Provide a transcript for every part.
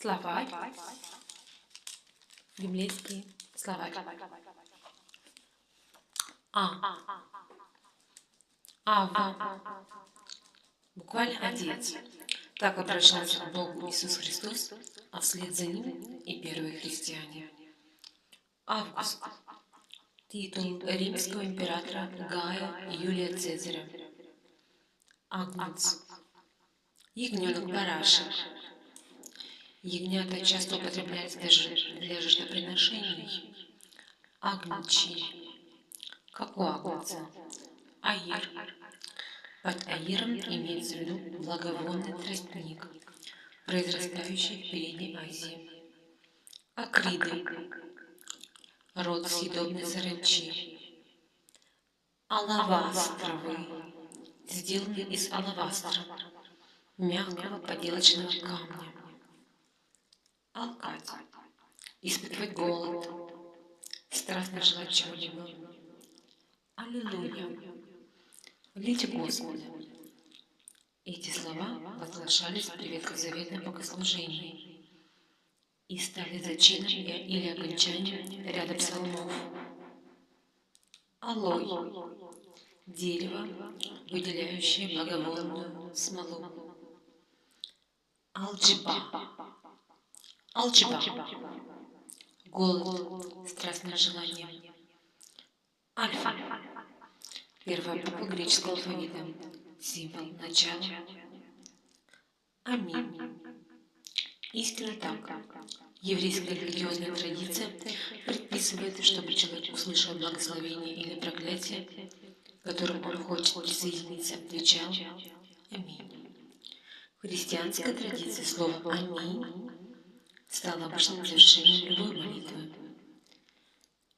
Словарь. Библейский словарь. А. Ава. Буквально отец. Так обращался к Богу Иисус Христос, а вслед за ним и первые христиане. Август. Титул римского императора Гая Юлия Цезаря. Агнец. Ягненок барашек. Ягнята часто употребляются даже для жертвоприношений. Агнчи. Как у агнца. Аир. Под аиром имеется в виду благовонный тростник, произрастающий в Передней Азии. Акриды. Род съедобной саранчи. Алавастровый. Сделанный из алавастра, мягкого поделочного камня. Алкать. Испытывать голод. Страстно желать чего-либо. Аллилуйя. Молите Господа. Эти слова возглашались при ветхозаветном богослужении и стали зачином или окончанием ряда псалмов. Алой – дерево, выделяющее благовонную смолу. Алджиба – алджиба – голод, страстное желание. Альфа Первая буква греческого алфавита. Символ начала. Аминь. Истинно так. Еврейская религиозная традиция предписывает, чтобы человек услышал благословение или проклятие, которым он хочет присоединиться, отвечал «Аминь». В христианской традиции слово «Аминь» стало обычным завершением любой молитвы.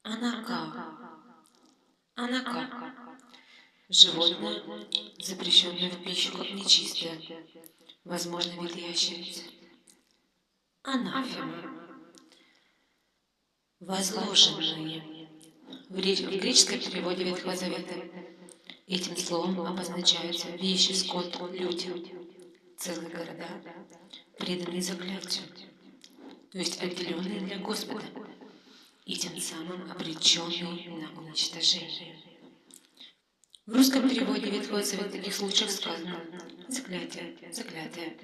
Анака. Анака. Животное, запрещенное в пищу как нечистое, возможно, вид ящерицы. Анафема. Возложенные. В греческом переводе Ветхого Завета этим словом обозначаются вещи, скот, люди, целые города, преданные заклятию, то есть отделенные для Господа и тем самым обреченные на уничтожение. В русском переводе Ветхого Завета таких случаев сказано «заклятие», «заклятие».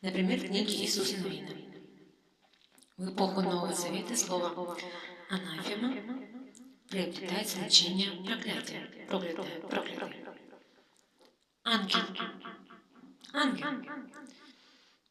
Например, в книге Иисуса Новина. В эпоху Нового Завета слово «анафема» приобретает значение «проклятие», «проклятое», «проклятое». Ангел. Ангел.